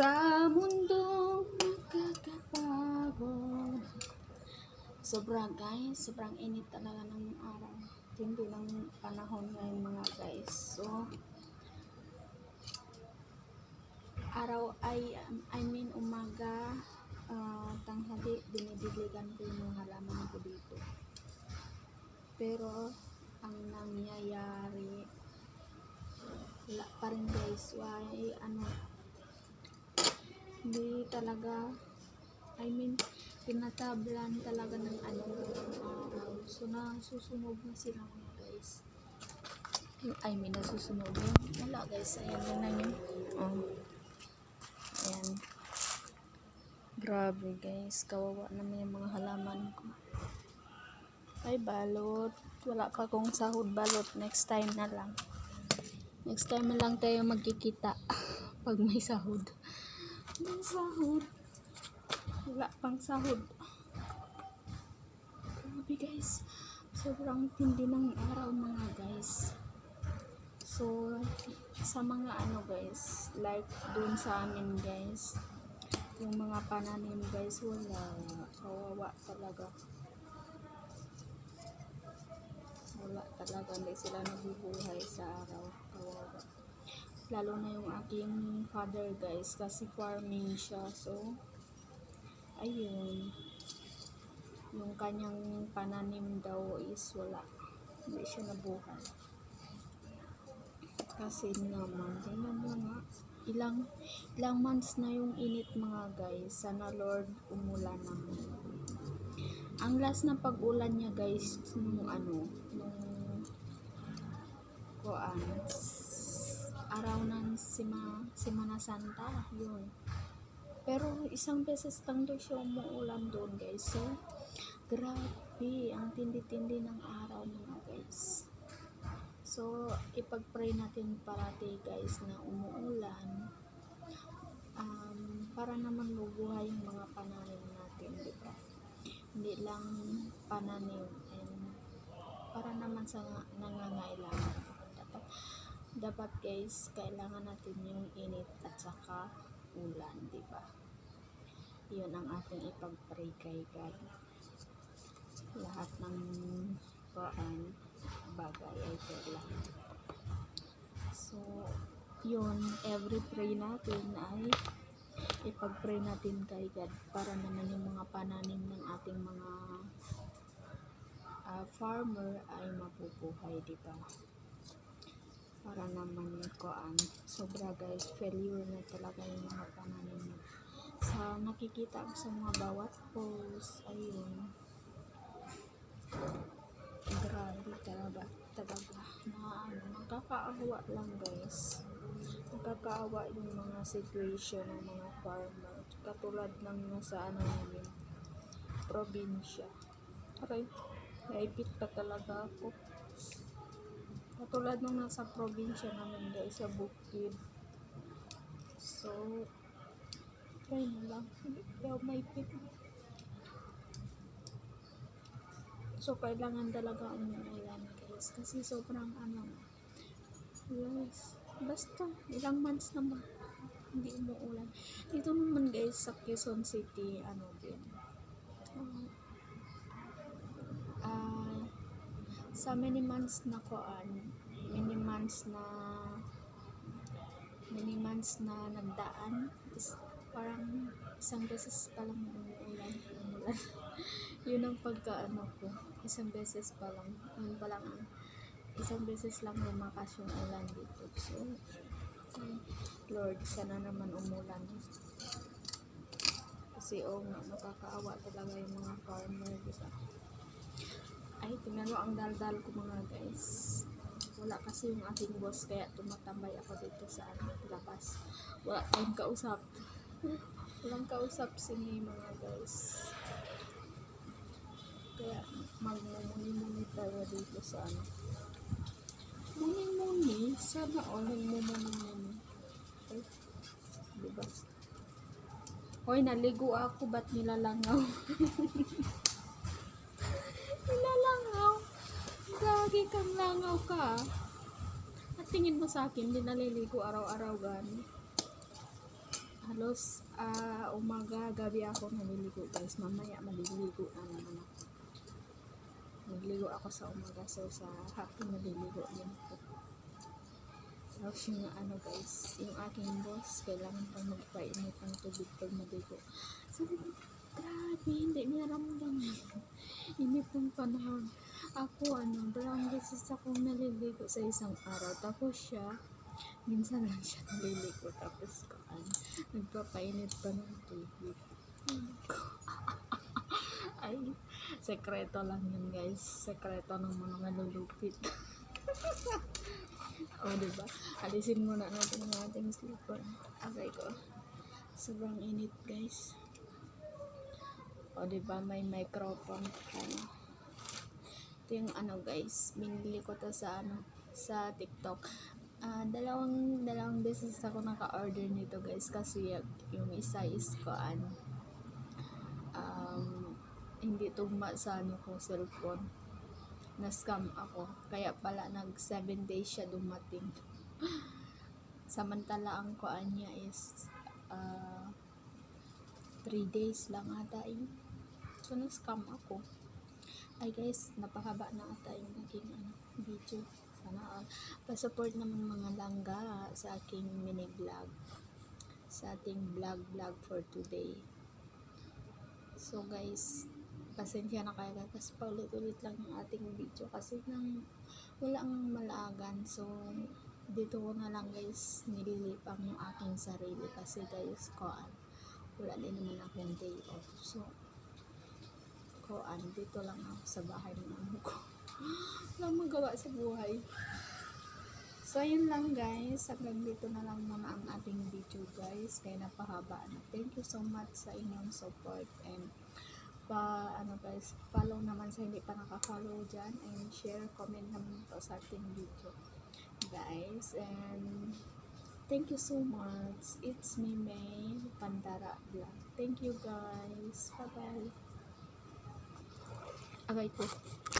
Sa mundong nakakapagod. Sobra guys, sobrang init talaga ng araw. Hindi lang panahon ngayon mga guys. So, araw ay, I mean umaga, ah, tanghali, dinidiligan ko yung mga halaman ko dito. Pero, ang nangyayari, wala pa rin guys. Why, ano, hindi talaga, I mean, tinatablan talaga ng ano, araw. So, nasusunog na sila mga guys. I mean, nasusunog yun. Wala guys, ayan yun na yun. Oh. Ayan. Grabe guys, kawawa naman yung mga halaman ko. Ay, balot. Wala pa akong sahod balot. Next time na lang. Next time na lang tayo magkikita. Pag may sahod. May sahod. Wala pang sahod. Grabe guys. Sobrang tindi ng araw mga guys. So, sa mga ano guys, like dun sa amin guys, yung mga pananim guys, wala. Kawawa talaga. Wala talaga. Hindi sila nabubuhay sa araw. Kawawa. Lalo na yung aking father guys, kasi farming siya. So, ayun. Yung kanyang pananim daw is wala. Hindi siya nabuhay. Kasi naman, tingnan mo nga, ilang, ilang months na yung init mga guys. Sana Lord, umulan naman. Ang last na pag-ulan niya guys, nung ano, nung kuan, araw ng sima, Simana Santa, yun. Pero isang beses lang daw siya umuulan doon guys. So, grabe, ang tindi-tindi ng araw mga guys. So, ipag-pray natin parati guys na umuulan um, para naman mabuhay yung mga pananim natin, di ba? Hindi lang pananim and para naman sa nangangailangan. Dapat, guys, kailangan natin yung init at saka ulan, di ba? Yun ang ating ipag-pray kay God. Lahat ng paan bagay ay kailangan. So, yun, every pray natin ay ipag-pray natin kay God para naman yung mga pananim ng ating mga ah, farmer ay mabubuhay, di ba? Para naman kuan, sobra guys, failure na talaga yung mga pananim. Sa nakikita ko sa mga bawat post, ayun, grabe talaga talaga. Na ano, nakakaawa lang guys. Nakakaawa yung mga situation ng mga farmer. Katulad ng nasa ano namin probinsya. Aray naipit pa talaga ako katulad ng nasa probinsya namin guys sa bukid so try na lang daw maipit So, kailangan talaga umuulan guys. Kasi sobrang ano. Guys, basta ilang months naman hindi umuulan. Dito naman guys sa Quezon City, ano din. Sa many months na koan, many months na many months na nagdaan is parang isang beses pa lang umuulan. umuulan. yun ang pagkaano ko isang beses pa lang yun pa lang ang isang beses lang lumakas yung ulan dito so ay, Lord sana naman umulan kasi oh nga nakakaawa talaga yung mga farmer diba ay tingnan mo ang daldal ko mga guys wala kasi yung aking boss kaya tumatambay ako dito sa ano, labas wala tayong kausap walang kausap sini mga guys kaya magmumuni-muni tayo dito sa ano. Muni-muni? Sana all mumuni-muni. Okay? Diba? Hoy, naligo ako. Ba't nilalangaw? Gagi kang langaw ka. At tingin mo sa akin, di naliligo araw-araw gani. halos ah, umaga, gabi ako naliligo guys. Mamaya maliligo na naman ako. Nagligo ako sa umaga so sa hapon naliligo din ako. Tapos yung ano guys, yung aking boss, kailangan pang magpainit ng tubig pag maligo. Sabi grabe, hindi niya ramdam. Init ng panahon. Ako, ano, dalawang beses akong naliligo sa isang araw. Tapos siya, minsan lang siya naliligo. Tapos ko, ano, nagpapainit pa ng tubig. Ay, sekreto lang yun guys. Sekreto ng mga nalulupit. o, oh, diba? Alisin muna natin ang ating slipper. Aray ko. Sobrang init guys. O, diba? May microphone. Ano. Ito yung ano guys. Binili ko to sa ano sa TikTok. Ah, dalawang dalawang beses ako naka-order nito guys kasi yung isa is ko ano um, hindi tugma sa ano ko cellphone na scam ako kaya pala nag 7 days siya dumating samantala ang kuan niya is 3 days lang ata yun so na scam ako. Ay guys napakaba na ata yung aking ano, video. Sana all. Pa-support naman mga langga sa aking mini vlog sa ating vlog vlog for today. So guys, pasensya na kayo. Kasi paulit-ulit lang yung ating video. Kasi nang wala ang malagan. So dito ko na lang guys nililipang yung aking sarili. Kasi guys koan wala din naman akong day off. So koan dito lang ako sa bahay ng amo ko. wala magawa sa buhay. So, yun lang guys. Hanggang dito na lang muna ang ating video guys. Kaya napahaba na. Thank you so much sa inyong support and pa, ano guys, follow naman sa hindi pa nakafollow dyan and share, comment naman po sa ating video guys and thank you so much it's me May Pandara Vlog thank you guys 上がりと。